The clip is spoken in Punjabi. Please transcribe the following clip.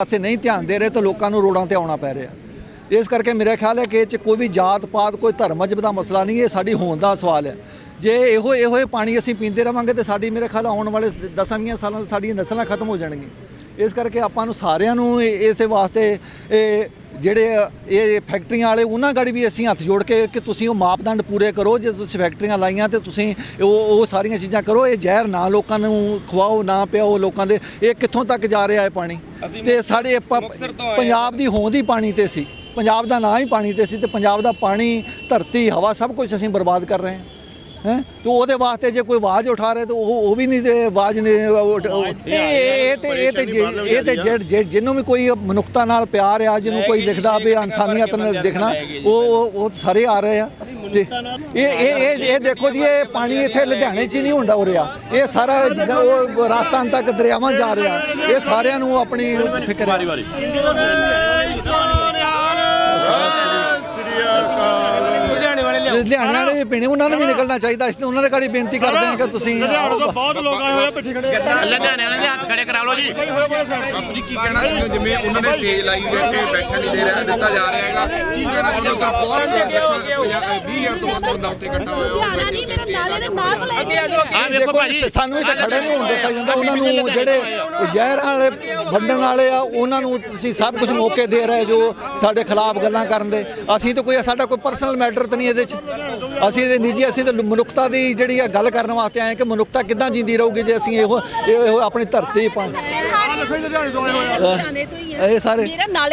ਪਾਸੇ ਨਹੀਂ ਧਿਆਨ ਦੇ ਰਹੇ ਤਾਂ ਲੋਕਾਂ ਨੂੰ ਰੋਡਾਂ ਤੇ ਆਉਣਾ ਪੈ ਰਿਹਾ। ਇਸ ਕਰਕੇ ਮੇਰਾ ਖਿਆਲ ਹੈ ਕਿ ਇਹ 'ਚ ਕੋਈ ਵੀ ਜਾਤ ਪਾਤ, ਕੋਈ ਧਰਮ ਅਜਬ ਦਾ ਮਸਲਾ ਨਹੀਂ, ਇਹ ਸਾਡੀ ਹੋਣ ਦਾ ਸਵਾਲ ਹੈ। ਜੇ ਇਹੋ ਇਹੋ ਹੀ ਪਾਣੀ ਅਸੀਂ ਪੀਂਦੇ ਰਵਾਂਗੇ ਤੇ ਸਾਡੀ ਮੇਰੇ ਖਿਆਲ ਆਉਣ ਵਾਲੇ 10-20 ਸਾਲਾਂ 'ਚ ਸਾਡੀਆਂ ਨਸਲਾਂ ਖਤਮ ਹੋ ਜਾਣਗੀਆਂ। ਇਸ ਕਰਕੇ ਆਪਾਂ ਨੂੰ ਸਾਰਿਆਂ ਨੂੰ ਇਹ- ਇਸੇ ਵਾਸਤੇ ਇਹ ਜਿਹੜੇ ਇਹ ਫੈਕਟਰੀਆਂ ਵਾਲੇ ਉਹਨਾਂ ਗਾੜੀ ਵੀ ਅਸੀਂ ਹੱਥ ਜੋੜ ਕੇ ਕਿ ਤੁਸੀਂ ਉਹ ਮਾਪਦੰਡ ਪੂਰੇ ਕਰੋ ਜੇ ਤੁਸੀਂ ਫੈਕਟਰੀਆਂ ਲਾਈਆਂ ਤੇ ਤੁਸੀਂ ਉਹ ਉਹ ਸਾਰੀਆਂ ਚੀਜ਼ਾਂ ਕਰੋ ਇਹ ਜ਼ਹਿਰ ਨਾ ਲੋਕਾਂ ਨੂੰ ਖਵਾਓ ਨਾ ਪਿਆਓ ਲੋਕਾਂ ਦੇ ਇਹ ਕਿੱਥੋਂ ਤੱਕ ਜਾ ਰਿਹਾ ਹੈ ਪਾਣੀ? ਅਸੀਂ ਤੇ ਸਾਡੇ ਪ- ਮੁਕਤਸਰ ਤੋਂ ਆਏ ਪੰਜਾਬ ਦੀ ਹੋਂਦ ਹੀ ਪਾਣੀ ਤੇ ਸੀ ਪੰਜਾਬ ਦਾ ਨਾਂ ਹੀ ਪਾਣੀ ਤੇ ਸੀ ਤੇ ਪੰਜਾਬ ਦਾ ਪਾਣੀ ਧਰਤੀ ਹਵਾ ਸਭ ਕੁਝ ਅਸੀਂ ਬਰਬਾਦ ਕਰ ਰਹੇ ਹਾਂ। ਹੈ? ਤੇ ਉਹਦੇ ਵਾਸਤੇ ਜੇ ਕੋਈ ਆਵਾਜ਼ ਉਠਾ ਰਿਹਾ ਤਾਂ ਉਹ ਉਹ ਵੀ ਨਹੀਂ ਤੇ ਆਵਾਜ਼ ਨੇ ਉਠ- ਉਹ- ਇਹ ਤੇ ਇਹ ਤੇ ਇਹ ਤੇ ਜਿਹਨੂੰ ਵੀ ਕੋਈ ਮਨੁੱਖਤਾ ਨਾਲ ਪਿਆਰ ਆ ਜਿਹਨੂੰ ਕੋਈ ਲਿਖਦਾ ਵੀ ਇਨਸਾਨੀਅਤ ਨਾਲ ਦੇਖਣਾ ਉਹ ਉਹ ਸਾਰੇ ਆ ਰਹੇ ਆ। ਤੇ ਇਹ ਇਹ ਇਹ ਦੇਖੋ ਜੀ ਇਹ ਪਾਣੀ ਇੱਥੇ ਲੁਧਿਆਣੇ 'ਚ ਨਹੀਂ ਹੁੰਦਾ ਹੋ ਰਿਹਾ। ਇਹ ਸਾਰਾ ਉਹ ਰਾਜਸਥਾਨ ਤੱਕ ਦਰਿਆਵਾਂ ਜਾ ਰਿਹਾ। ਇਹ ਸਾਰਿਆਂ ਨੂੰ ਆਪਣੀ ਫਿਕਰ ਹੈ ਲੁਧਿਆਣੇ ਵਾਲੇ ਲਿਆਓ ਲੁਧਿਆਣੇ ਵਾਲੇ ਵੀ ਪੀਣੇ ਉਹਨਾਂ ਨੂੰ ਵੀ ਨਿਕਲਣਾ ਚਾਹੀਦਾ। ਇਸ ਤੇ ਉਹਨਾਂ ਦੇ ਗਾੜੀ ਬੇਨਤੀ ਕਰਦੇ ਹਾਂ ਕਿ ਤੁਸੀਂ ਬਹੁਤ ਲੋਕ ਆਏ ਹੋਏ ਪਿੱਛੇ ਖੜੇ ਲੁਧਿਆਣੇ ਵਾਲਿਆਂ ਦੇ ਹੱਥ ਖੜੇ ਕਰਾ ਲਓ ਜੀ। ਬਾਪੂ ਜੀ ਕੀ ਕਹਿਣਾ ਚਾਹੁੰਦੇ? ਜਿਵੇਂ ਉਹਨਾਂ ਨੇ ਸਟੇਜ ਲਾਈ ਹੋਈ ਹੈ ਕਿ ਬੈਠਣ ਨਹੀਂ ਦੇ ਰਿਹਾ ਦਿੱਤਾ ਜਾ ਰਿਹਾ ਹੈਗਾ। ਕੀ ਕਹਿਣਾ ਚਾਹੁੰਦੇ ਤਾਂ ਬਹੁਤ 20000 ਤੋਂ ਵੱਧ ਬੰਦਾ ਉੱਥੇ ਇਕੱਠਾ ਹੋਇਆ। ਉਹ ਲੁਧਿਆਣਾ ਨਹੀਂ ਮੇਰੇ ਨਾਲੇ ਦੇ ਨਾਲ ਲੈ ਕੇ ਆਜੋ ਆ ਵੇਖੋ ਦੇਖੋ ਭਾਜੀ ਸਾਨੂੰ ਇੱਥੇ ਖੜੇ ਨਹੀਂ ਹੋਣ ਦਿੱਤਾ ਜਾਂਦਾ। ਉਹਨਾਂ ਨੂੰ ਜਿਹੜੇ ਜ਼ਹਿਰ ਵਾਲੇ ਵੰਡਣ ਵਾਲੇ ਆ ਉਹਨਾਂ ਨੂੰ ਤੁਸੀਂ ਸਭ ਕੁਝ ਮੌਕੇ ਦੇ ਰਹੇ ਜੋ ਸਾਡੇ ਖਿਲਾਫ ਗੱਲਾਂ ਕਰਨ ਦੇ। ਅਸੀਂ ਤਾਂ ਕੋਈ ਸਾਡਾ ਕੋਈ ਪਰਸਨਲ ਮੈਟਰ ਤਾਂ ਨਹੀਂ ਇਹਦੇ 'ਚ। ਅਸੀਂ ਇਹਦੇ ਨਿੱਜੀ ਅਸੀਂ ਤਾਂ ਮਨੁੱਖਤਾ ਦੀ ਜਿਹੜੀ ਆ ਗੱਲ ਕਰਨ ਵਾਸਤੇ ਆਏ ਕਿ ਮਨੁੱਖਤਾ ਕਿੱਦਾਂ ਜਿੰਦੀ ਰਹੂਗੀ ਜੇ ਅਸੀਂ ਇਹੋ ਇਹੋ ਆਪਣੀ ਧਰਤੀ ਪਾ ਲੁਧਿਆਣੇ ਤੋਂ ਹੀ ਆ ਇਹ ਸਾਰੇ ਮੇਰੇ ਨਾਲੇ